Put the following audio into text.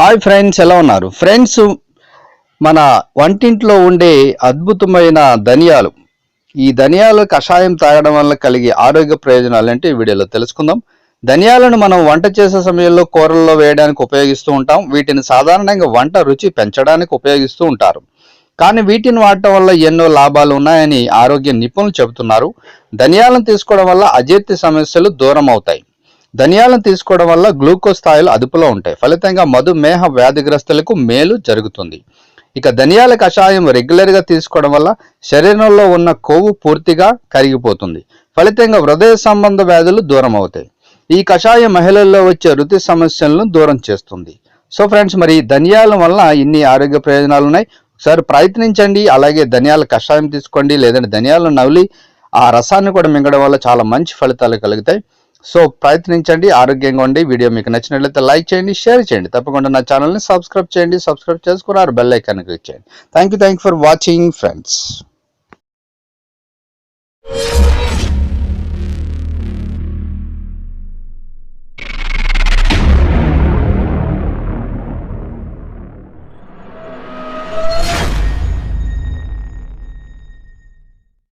Hi friends ఎలా ఉన్నారు? Friends మన వంటింట్లో ఉండే అద్భుతమైన ధనియాలు. ఈ ధనియాల కషాయం తాగడం వల్ల కలిగే ఆరోగ్య ప్రయోజనాలు అంటే వీడియోలో తెలుసుకుందాం. ధనియాలను మనం వంట చేసే సమయంలో కూరల్లో వేయడానికి ఉపయోగిస్తూ ఉంటాం. వీటిని సాధారణంగా వంట రుచి పెంచడానికి ఉపయోగిస్తూ ఉంటారు. కానీ వీటిని వాడటం వల్ల ఎన్నో లాభాలు ఉన్నాయని ఆరోగ్య నిపుణులు చెబుతున్నారు. ధనియాలను తీసుకోవడం వల్ల అజీర్తి సమస్యలు దూరం అవుతాయి. ధనియాలను తీసుకోవడం వల్ల గ్లూకోజ్ స్థాయిలు అదుపులో ఉంటాయి. ఫలితంగా మధుమేహ వ్యాధిగ్రస్తులకు మేలు జరుగుతుంది. ఇక ధనియాల కషాయం రెగ్యులర్గా తీసుకోవడం వల్ల శరీరంలో ఉన్న కొవ్వు పూర్తిగా కరిగిపోతుంది. ఫలితంగా హృదయ సంబంధ వ్యాధులు దూరం అవుతాయి. ఈ కషాయం మహిళల్లో వచ్చే రుతి సమస్యలను దూరం చేస్తుంది. సో ఫ్రెండ్స్ మరి ధనియాల వల్ల ఇన్ని ఆరోగ్య ప్రయోజనాలు ఉన్నాయి? ఒకసారి ప్రయత్నించండి అలాగే ధనియాల కషాయం తీసుకోండి లేదంటే ధనియాలను నవ్లి ఆ రసాన్ని కూడా మింగడం వల్ల చాలా మంచి ఫలితాలు కలుగుతాయి. సో ప్రయత్నించండి ఆరోగ్యంగా ఉండి వీడియో మీకు నచ్చినట్లయితే లైక్ చేయండి షేర్ చేయండి. తప్పకుండా నా ఛానల్ని సబ్స్క్రైబ్ చేయండి సబ్స్క్రైబ్ చేసుకున్నారు బెల్ ఐకాన్ క్లిక్ చేయండి. Thank you thank for watching friends